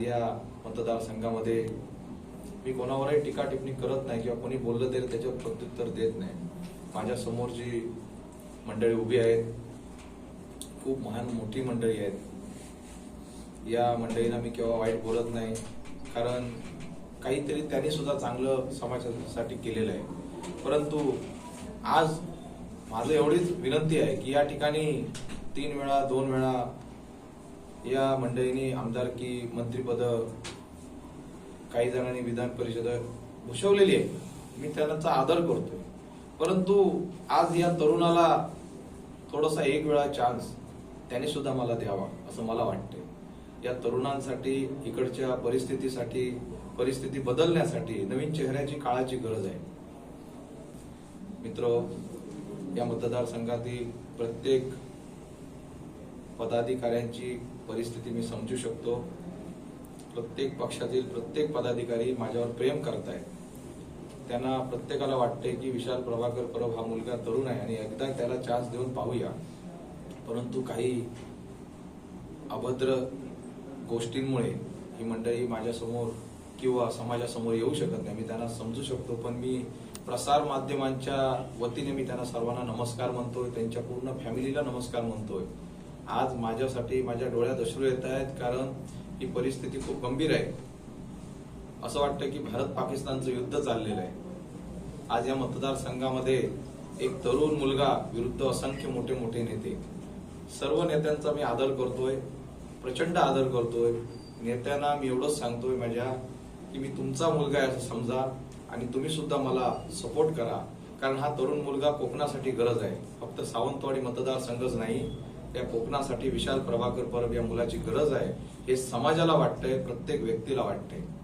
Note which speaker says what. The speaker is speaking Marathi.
Speaker 1: या मतदारसंघामध्ये मी कोणावरही टीका टिप्पणी करत नाही किंवा कोणी बोललं तरी त्याच्यावर प्रत्युत्तर देत नाही. माझ्यासमोर जी मंडळी उभी आहेत खूप महान मोठी मंडळी आहेत. या मंडळींना मी केव्हा वाईट बोलत नाही कारण काहीतरी त्यांनी सुद्धा चांगलं समाजासाठी केलेलं आहे. परंतु आज माझं एवढीच विनंती आहे की या ठिकाणी तीन वेळा दोन वेळा या मंडळींनी आमदारकी मंत्रीपद काही जणांनी विधान परिषद भूषवलेली आहे. मी त्यांचा आदर करतोय. परंतु आज या तरुणाला थोडासा एक वेळा चान्स त्याने सुद्धा मला द्यावा असं मला वाटतंय. या तरुणांसाठी इकडच्या परिस्थितीसाठी परिस्थिती बदलण्यासाठी नवीन चेहऱ्याची काळाची गरज आहे. मित्र या मतदारसंघातील प्रत्येक पदाधिकाऱ्यांची परिस्थिती मी समजू शकतो. प्रत्येक पक्षातील प्रत्येक पदाधिकारी माझ्यावर प्रेम करत आहेत त्यांना प्रत्येकाला वाटते की विशाल प्रभाकर परब हा मुलगा तरुण आहे आणि एकदा त्याला चान्स देऊन पाहूया. परंतु काही अभद्र गोष्टींमुळे ही मंडळी माझ्यासमोर किंवा समाजासमोर येऊ शकत नाही. मी त्यांना समजू शकतो पण मी प्रसार माध्यमांच्या वतीने मी त्यांना सर्वांना नमस्कार म्हणतोय त्यांच्या पूर्ण फॅमिलीला नमस्कार म्हणतोय. आज माझ्यासाठी माझ्या डोळ्यात अश्रू येत आहेत कारण ही परिस्थिती खूप गंभीर आहे. असं वाटतं की भारत पाकिस्तानचं युद्ध चाललेलं आहे. आज या मतदारसंघामध्ये एक तरुण मुलगा विरुद्ध असंख्य मोठे मोठे नेते. सर्व नेत्यांचा मी आदर करतोय प्रचंड आदर करतोय. नेत्यांना मी एवढंच सांगतोय माझ्या की मी तुमचा मुलगा आहे असं समजा आणि तुम्ही सुद्धा मला सपोर्ट करा. कारण हा तरुण मुलगा कोकणासाठी गरज आहे. फक्त सावंतवाडी मतदारसंघच नाही त्या कोकणासाठी विशाल प्रभाकर परब या मुलाची गरज आहे हे समाजाला वाटतंय प्रत्येक व्यक्तीला वाटतंय.